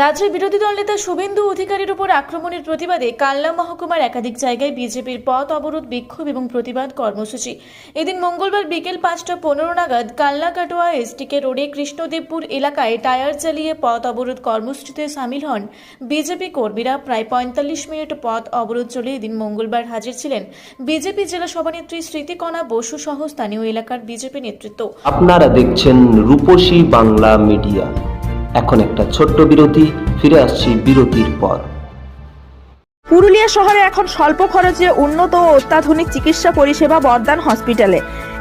রাজ্যের বিরোধী দল নেতা শুভেন্দু অধিকারীর উপর আক্রমণের প্রতিবাদে কাল্লা মহকুমার একাধিক জায়গায় বিজেপির পথ অবরোধ, বিক্ষোভ এবং প্রতিবাদ কর্মসূচি। এদিন মঙ্গলবার বিকেল পাঁচটা পনেরো নাগাদ কাল্লা কাটোয়া এসটিকে রোডে কৃষ্ণদেবপুর এলাকায় টায়ার চালিয়ে পথ অবরোধ কর্মসূচিতে সামিল হন বিজেপি কর্মীরা। প্রায় পঁয়তাল্লিশ মিনিট পথ অবরোধ চলে এদিন মঙ্গলবার হাজির ছিলেন বিজেপি জেলা সভানেত্রী স্মৃতিকণা বসু সহ স্থানীয় এলাকার বিজেপি নেতৃত্ব। আপনারা দেখছেন রূপসী বাংলা মিডিয়া। এখন একটা ছোট্ট বিরতি, ফিরে আসছি বিরতির পর। পুরুলিয়া শহরে এখন স্বল্প খরচে উন্নত ও অত্যাধুনিক চিকিৎসা পরিষেবা বর্দান হসপিটালে।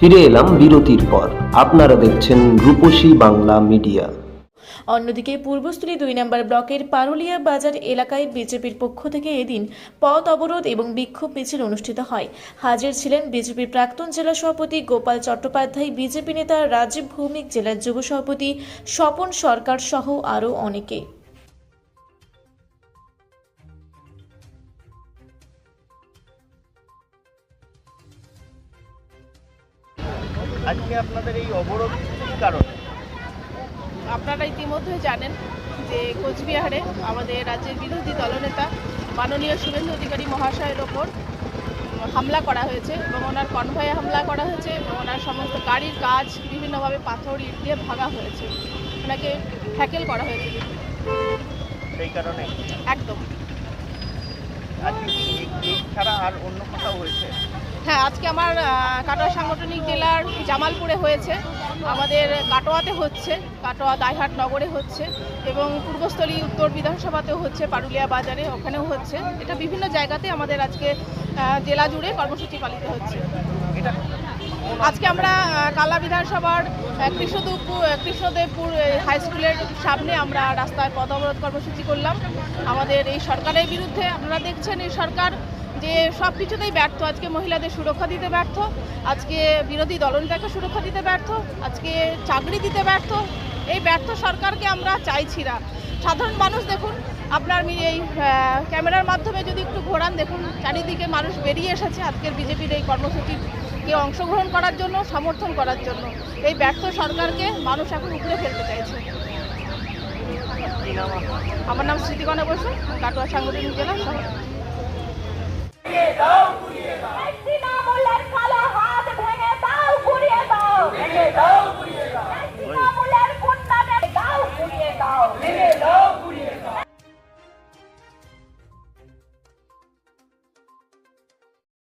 ফিরে এলাম বিরতির পর। আপনারা দেখছেন রূপসী বাংলা মিডিয়া। অন্যদিকে পূর্বস্থলী দুই নম্বর ব্লকের পারুলিয়া বাজার এলাকায় বিজেপির পক্ষ থেকে এদিন পথ অবরোধ এবং বিক্ষোভ মিছিল অনুষ্ঠিত হয়। হাজির ছিলেন বিজেপির প্রাক্তন জেলা সভাপতি গোপাল চট্টোপাধ্যায়, বিজেপি নেতা রাজীব ভৌমিক, জেলার যুব সভাপতি স্বপন সরকার সহ আরও অনেকে। আজকে আপনাদের এই অবরোধ কী কারণে? আপনারা ইতিমধ্যে জানেন যে কোচবিহারে আমাদের রাজ্যের বিরোধী দলনেতা মাননীয় শুভেন্দু অধিকারী মহাশয়ের ওপর হামলা করা হয়েছে এবং ওনার কনভয়ে হামলা করা হয়েছে এবং ওনার সমস্ত গাড়ির কাজ বিভিন্নভাবে পাথর ইট দিয়ে ভাঙা হয়েছে। ওনাকে হ্যাকেল করা হয়েছে। সেই কারণে? একদম। ছাড়া আর অন্য কোথাও হয়েছে? হ্যাঁ আজকে আমার কাটোয়া সাংগঠনিক জেলার জামালপুরে হয়েছে। আমাদের কাটোয়াতে হচ্ছে, কাটোয়া দাইহাট নগরে হচ্ছে এবং পূর্বস্থলী উত্তর বিধানসভাতেও হচ্ছে, পারুলিয়া বাজারে ওখানেও হচ্ছে। এটা বিভিন্ন জায়গাতে আমাদের আজকে জেলা জুড়ে কর্মসূচি পালিত হচ্ছে। আজকে আমরা কালা বিধানসভার কৃষ্ণদেবপুর কৃষ্ণদেবপুর হাই স্কুলের সামনে আমরা রাস্তায় পদ অবরোধ কর্মসূচি করলাম। আমাদের এই সরকারের বিরুদ্ধে আপনারা দেখছেন, এই সরকার যে সব কিছুতেই ব্যর্থ। আজকে মহিলাদের সুরক্ষা দিতে ব্যর্থ। আজকে বিরোধী দলনেতাকে সুরক্ষা দিতে ব্যর্থ। আজকে চাকরি দিতে ব্যর্থ। এই ব্যর্থ সরকারকে আমরা চাইছি না। সাধারণ মানুষ দেখুন আপনার এই ক্যামেরার মাধ্যমে যদি একটু ঘোরান দেখুন চারিদিকে মানুষ বেরিয়ে এসেছে আজকের বিজেপির এই কর্মসূচিকে অংশগ্রহণ করার জন্য সমর্থন করার জন্য। এই ব্যর্থ সরকারকে মানুষ এখন উপরে ফেলতে চাইছে? আমার নাম স্মৃতিকণা বসু কাটোয়া সাংগঠনিক জেলা